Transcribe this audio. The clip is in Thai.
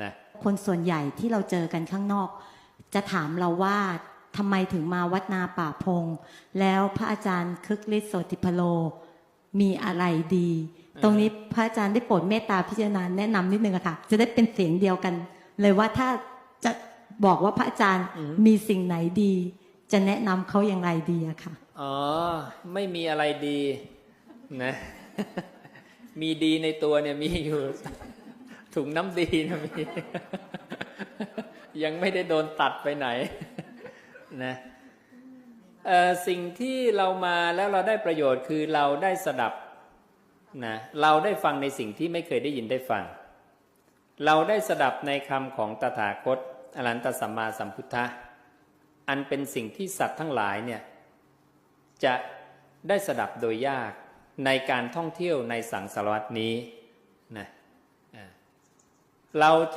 นะคนส่วนใหญ่ที่เราเจอกันข้างนอก จะถามเราว่าทำไมถึงมาวัดนาป่าพง แล้วพระอาจารย์คึกฤทธิ์โสติพโลมีอะไรดี ตรงนี้พระอาจารย์ได้โปรดเมตตาพิจารณาแนะนำนิดนึงอะค่ะ จะได้เป็นเสียงเดียวกัน เลยว่าถ้าจะบอกว่าพระอาจารย์มีสิ่งไหนดี จะแนะนำเขาอย่างไรดีอะค่ะอ๋อ ไม่มีอะไรดีนะ มีดีในตัวเนี่ยมีอยู่ ถุงน้ำดีนะมี ยังไม่ได้โดนตัดไปไหนนะสิ่งที่เรามาแล้วเราได้ประโยชน์คือเราได้สดับนะเราได้ฟังในสิ่งที่ไม่เคยได้ยินได้ฟัง เราได้สดับในคำของตถาคต อรันตสัมมาสัมพุทธะอันเป็นสิ่งที่สัตว์ทั้งหลายเนี่ยจะได้สดับโดยยากในการท่องเที่ยวในสังสารวัตนี้นะ เราจะ